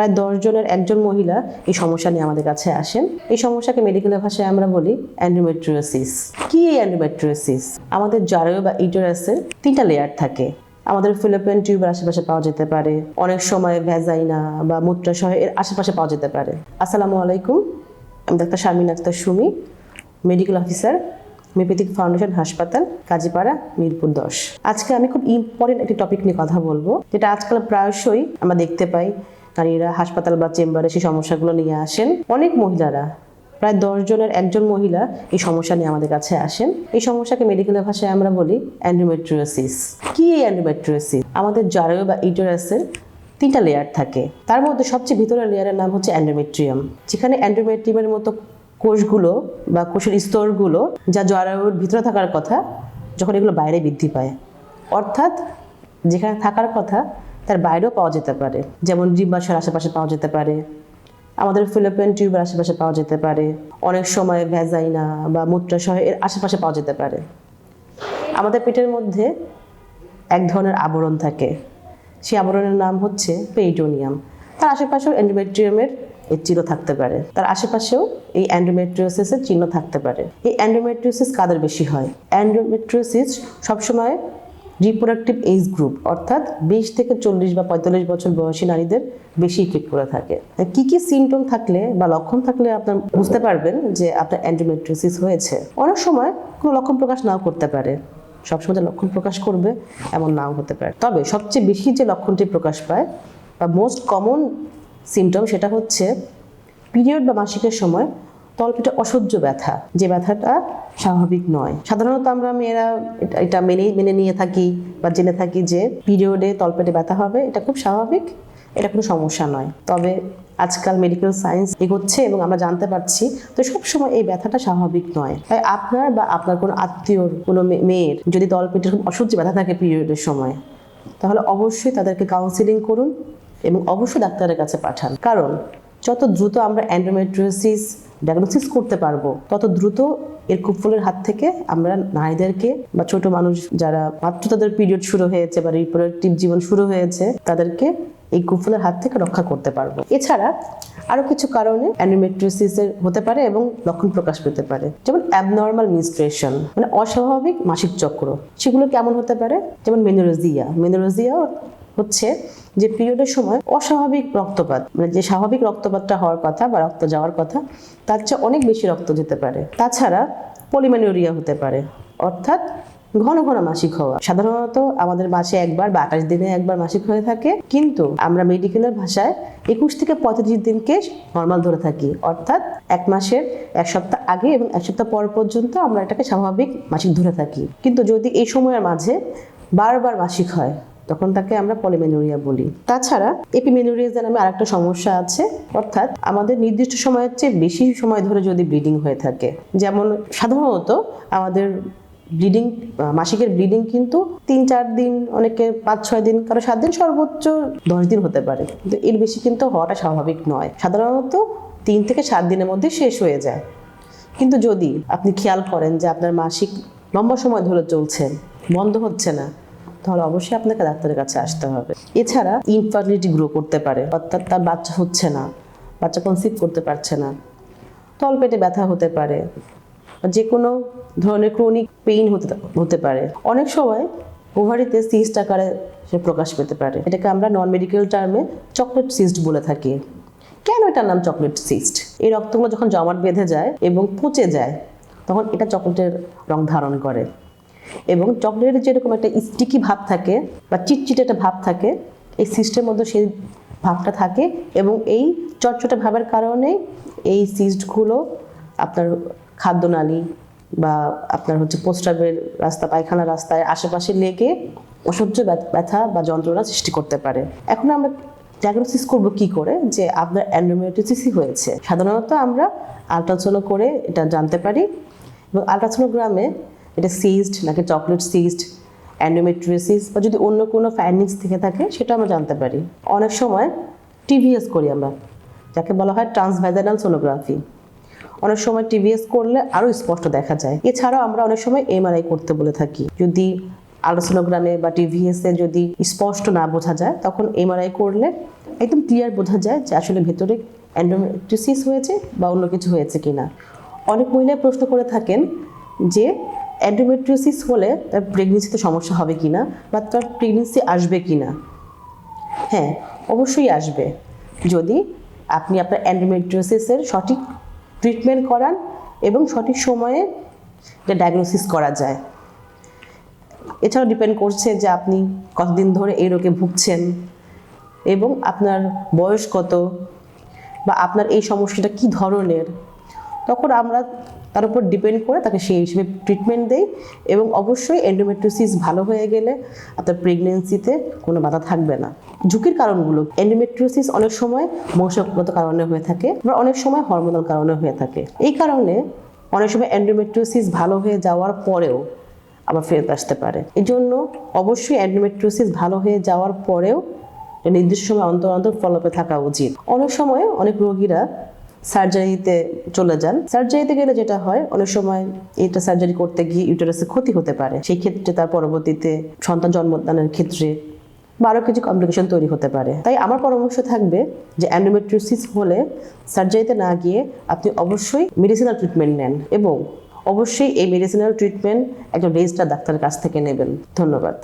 প্রায় দশ জনের একজন মহিলা এই সমস্যা নিয়ে আমাদের কাছে আসেন। এই সমস্যাকে মেডিকেলের ভাষায় আমরা বলি অ্যান্ড্রোমেট্রিওসিস কি এই অ্যান্ড্রোমেট্রিওসিস আমাদের জারয় বা ইউটেরাসের তিনটা লেয়ার থাকে। আমাদের ফিলিপিন টিউবের আশেপাশে পাওয়া যেতে পারে। অনেক সময় ভ্যাজাইনা বা মূত্রাশয় এর আশেপাশে পাওয়া যেতে পারে। আসসালামু আলাইকুম, আমি ডাক্তার শারমিন আক্তার সুমি মেডিকেল অফিসার মেপেথিক ফাউন্ডেশন, হাসপাতাল, কাজীপাড়া, মিরপুর দশ। আজকে আমি খুব ইম্পর্টেন্ট একটি টপিক নিয়ে কথা বলব, যেটা আজকাল প্রায়শই আমরা দেখতে পাই নারীরা হাসপাতাল বা চেম্বারে সেই সমস্যাগুলো নিয়ে আসেন। অনেক মহিলারা, প্রায় জনের একজন মহিলা এই সমস্যা নিয়ে আমাদের কাছে আসেন। এই সমস্যাকে মেডিকেলের ভাষায় আমরা বলি অ্যান্ড্রোমেট্রিওসিস কি এই অ্যান্ড্রোমেট্রিওসিস আমাদের জারয় বা ইউটেরাসের তিনটা লেয়ার থাকে। তার মধ্যে সবচেয়ে ভিতরের লেয়ারের নাম হচ্ছে অ্যান্ড্রোমেট্রিয়াম যেখানে অ্যান্ড্রোমেট্রিয়ামের মতো কোষগুলো বা কোষের স্তরগুলো যা জরায়ুর ভিতরে থাকার কথা, যখন এগুলো বাইরে বৃদ্ধি পায়। অর্থাৎ যেখানে থাকার কথা তার বাইরেও পাওয়া যেতে পারে। যেমন ডিম্বাশয়ের আশেপাশে পাওয়া যেতে পারে। আমাদের ফিলিপিন টিউবের আশেপাশে পাওয়া যেতে পারে। অনেক সময় ভ্যাজাইনা বা মূত্রাশয় এর আশেপাশে পাওয়া যেতে পারে। আমাদের পেটের মধ্যে এক ধরনের আবরণ থাকে। সেই আবরণের নাম হচ্ছে পেইটোনিয়াম। তার আশেপাশেও অ্যান্ডোমেট্রিয়ামের এর চিহ্ন থাকতে পারে। তার আশেপাশেও এই অ্যান্ডোমেট্রিওসিসের চিহ্ন থাকতে পারে। এই অ্যান্ডোমেট্রিওসিস কাদের বেশি হয়? অ্যান্ডোমেট্রিওসিস সবসময় রিপ্রোডাক্টিভ এজ গ্রুপ অর্থাৎ বিশ থেকে চল্লিশ বা পঁয়তাল্লিশ বছর বয়সী নারীদের বেশি ইফেক্ট করে থাকে। কি কি সিমটম থাকলে বা লক্ষণ থাকলে আপনার বুঝতে পারবেন যে আপনার অ্যান্ডোমেট্রিওসিস হয়েছে? অনেক সময় কোনো লক্ষণ প্রকাশ নাও করতে পারে। সবসময় যে লক্ষণ প্রকাশ করবে, এমন নাও হতে পারে। তবে সবচেয়ে বেশি যে লক্ষণটি প্রকাশ পায় বা মোস্ট কমন সিমটম সেটা হচ্ছে পিরিয়ড বা মাসিকের সময় তলপেটে অসহ্য ব্যথা, যে ব্যথাটা স্বাভাবিক নয়। সাধারণত আমরা মেয়েরা এটা- এটা মেনে মেনে নিয়ে থাকি বা জেনে থাকি যে পিরিয়ডে তলপেটে ব্যথা হবে, এটা খুব স্বাভাবিক, এটা কোনো সমস্যা নয়। তবে আজকাল মেডিকেল সায়েন্স এগোচ্ছে এবং আমরা জানতে পারছি, তো সবসময় এই ব্যথাটা স্বাভাবিক নয়। তাই আপনার বা আপনার কোনো আত্মীয়র, কোনো মেয়ের যদি তলপেটের খুব অসহ্য ব্যথা থাকে পিরিয়ডের সময়, তাহলে অবশ্যই তাদেরকে কাউন্সিলিং করুন এবং অবশ্যই ডাক্তারের কাছে পাঠান। কারণ যত দ্রুত আমরা অ্যান্ড্রোমেট্রিওসিস ডায়াগনোসিস করতে পারব। তত দ্রুত এর কুফলের হাত থেকে আমরা নারীদেরকে বা ছোট মানুষ যারা মাত্র তাদের পিরিয়ড শুরু হয়েছে বা রিপ্রোডাক্টিভ জীবন শুরু হয়েছে, তাদেরকে এই কুফলের হাত থেকে রক্ষা করতে পারব। এছাড়া আরও কিছু কারণে অ্যান্ড্রোমেট্রিওসিসের হতে পারে এবং লক্ষণ প্রকাশ পেতে পারে। যেমন অ্যাবনর্মাল মিনস্ট্রেশন মানে অস্বাভাবিক মাসিক চক্র। সেগুলো কেমন হতে পারে? যেমন মেনোরোজিয়া মেনোরোজিয়া হচ্ছে যে পিরিয়ডের সময় অস্বাভাবিক রক্তপাত মানে যে স্বাভাবিক রক্তপাতটা হওয়ার কথা বা রক্ত যাওয়ার কথা, তার চেয়ে অনেক বেশি রক্ত যেতে পারে। তাছাড়া পলিম্যানোরিয়া হতে পারে, অর্থাৎ ঘন ঘন মাসিক হওয়া। সাধারণত আমাদের মাসে একবার বা আঠাশ দিনে একবার মাসিক হয়ে থাকে, কিন্তু আমরা মেডিকেলের ভাষায় একুশ থেকে পঁয়ত্রিশ দিনকে নর্মাল ধরে থাকি। অর্থাৎ এক মাসের এক সপ্তাহ আগে এবং এক সপ্তাহ পর পর্যন্ত আমরা এটাকে স্বাভাবিক মাসিক ধরে থাকি। কিন্তু যদি এই সময়ের মাঝে বারবার মাসিক হয় তখন তাকে আমরা পলিমেনোরিয়া বলি। তাছাড়া এপিমেনোরিয়া নামে আরেকটা সমস্যা আছে, অর্থাৎ আমাদের নির্দিষ্ট সময়ের চেয়ে বেশি সময় ধরে যদি ব্লিডিং হয়ে থাকে, যেমন সাধারণত আমাদের ব্লিডিং, মাসিকের ব্লিডিং কিন্তু তিন, চার দিন, অনেকে পাঁচ, ছয় দিন কারও সাত দিন সর্বোচ্চ দশ দিন হতে পারে। কিন্তু এর বেশি কিন্তু হওয়াটা স্বাভাবিক নয়। সাধারণত তিন থেকে সাত দিনের মধ্যে শেষ হয়ে যায়। কিন্তু যদি আপনি খেয়াল করেন যে আপনার মাসিক লম্বা সময় ধরে চলছে, বন্ধ হচ্ছে না তাহলে অবশ্যই আপনাকে ডাক্তারের কাছে আসতে হবে। এছাড়া ইনফার্টিলিটি গ্রো করতে পারে, অর্থাৎ তার বাচ্চা হচ্ছে না, বাচ্চা কনসিভ করতে পারছে না তলপেটে ব্যথা হতে পারে যে কোনো ধরনের ক্রনিক পেইন হতে হতে পারে। অনেক সময় ওভারিতে সিস্ট আকারে সে প্রকাশ পেতে পারে। এটাকে আমরা নন মেডিকেল টার্মে চকলেট সিস্ট বলে থাকি। কেন এটার নাম চকলেট সিস্ট এই রক্তগুলো যখন জমাট বেঁধে যায় এবং পচে যায়, তখন এটা চকলেটের রং ধারণ করে। এবং চকলেটের যেরকম একটা স্টিকি ভাব থাকে বা চিটচিটে একটা ভাব থাকে, এই সিস্টের মধ্যে সেই ভাবটা থাকে এবং এই চটচটে ভাবের কারণে এই সিস্টগুলো আপনার খাদ্যনালী বা আপনার হচ্ছে প্রস্রাবের রাস্তা পায়খানা রাস্তায় আশেপাশে লেগে অসহ্য ব্যথা বা যন্ত্রণা সৃষ্টি করতে পারে। এখন আমরা ডায়াগনোসিস করব কি করে? যে আপনার অ্যান্ড্রোমিওটিসিসই হয়েছে। সাধারণত আমরা আলট্রাসোনো করে এটা জানতে পারি এবং আলট্রাসোনোগ্রামে এটা সিস্ট নাকি চকলেট সিস্ট অ্যান্ডোমেট্রিওসিস বা যদি অন্য কোনো ফাইন্ডিংস থেকে থাকে, সেটা আমরা জানতে পারি। অনেক সময় টিভিএস করি আমরা, যাকে বলা হয় ট্রান্সভ্যাজানাল সোনোগ্রাফি অনেক সময় টিভিএস করলে আরও স্পষ্ট দেখা যায়। এছাড়াও আমরা অনেক সময় এমআরআই করতে বলে থাকি। যদি আলোসোনোগ্রামে বা টিভিএসে যদি স্পষ্ট না বোঝা যায়, তখন এমআরআই করলে একদম ক্লিয়ার বোঝা যায় যে আসলে ভেতরে অ্যান্ডোমেট্রিসিস হয়েছে বা অন্য কিছু হয়েছে কিনা। অনেক মহিলা প্রশ্ন করে থাকেন যে অ্যান্ডোমেট্রিওসিস হলে তার প্রেগনেন্সিতে সমস্যা হবে কি না বা তার প্রেগনেন্সি আসবে কি না? হ্যাঁ অবশ্যই আসবে। যদি আপনি আপনার অ্যান্ডোমেট্রিওসিসের সঠিক ট্রিটমেন্ট করান এবং সঠিক সময়ে এটা ডায়াগনোসিস করা যায়। এছাড়াও ডিপেন্ড করছে যে আপনি কতদিন ধরে এই রোগে ভুগছেন এবং আপনার বয়স কত বা আপনার এই সমস্যাটা কি ধরনের? তখন আমরা তার উপর ডিপেন্ড করে তাকে সেই হিসেবে ট্রিটমেন্ট দেই এবং অবশ্যই এন্ডোমেট্রিওসিস ভালো হয়ে গেলে আপনার প্রেগনেন্সিতে কোনো বাধা থাকবে না। ঝুঁকির কারণগুলো এন্ডোমেট্রিওসিস অনেক সময় বংশগত কারণে হয়ে থাকে বা অনেক সময় হরমোনাল কারণে হয়ে থাকে। এই কারণে অনেক সময় এন্ডোমেট্রিওসিস ভালো হয়ে যাওয়ার পরেও আবার ফেরত আসতে পারে। এই জন্য অবশ্যই অ্যান্ডোমেট্রিওসিস ভালো হয়ে যাওয়ার পরেও নির্দিষ্ট সময় অন্তর অন্তর ফলোপে থাকা উচিত। অনেক সময় অনেক রোগীরা সার্জারিতে চলে যান। সার্জারিতে গেলে যেটা হয়, অনেক সময় এটা সার্জারি করতে গিয়ে ইউটারাসে ক্ষতি হতে পারে। সেই ক্ষেত্রে তার পরবর্তীতে সন্তান জন্মদানের ক্ষেত্রে বা আরও কিছু কমপ্লিকেশন তৈরি হতে পারে। তাই আমার পরামর্শ থাকবে যে অ্যান্ডোমেট্রিওসিস হলে সার্জারিতে না গিয়ে আপনি অবশ্যই মেডিসিনাল ট্রিটমেন্ট নেন এবং অবশ্যই এই মেডিসিনাল ট্রিটমেন্ট একজন রেজিস্টার ডাক্তারের কাছ থেকে নেবেন। ধন্যবাদ।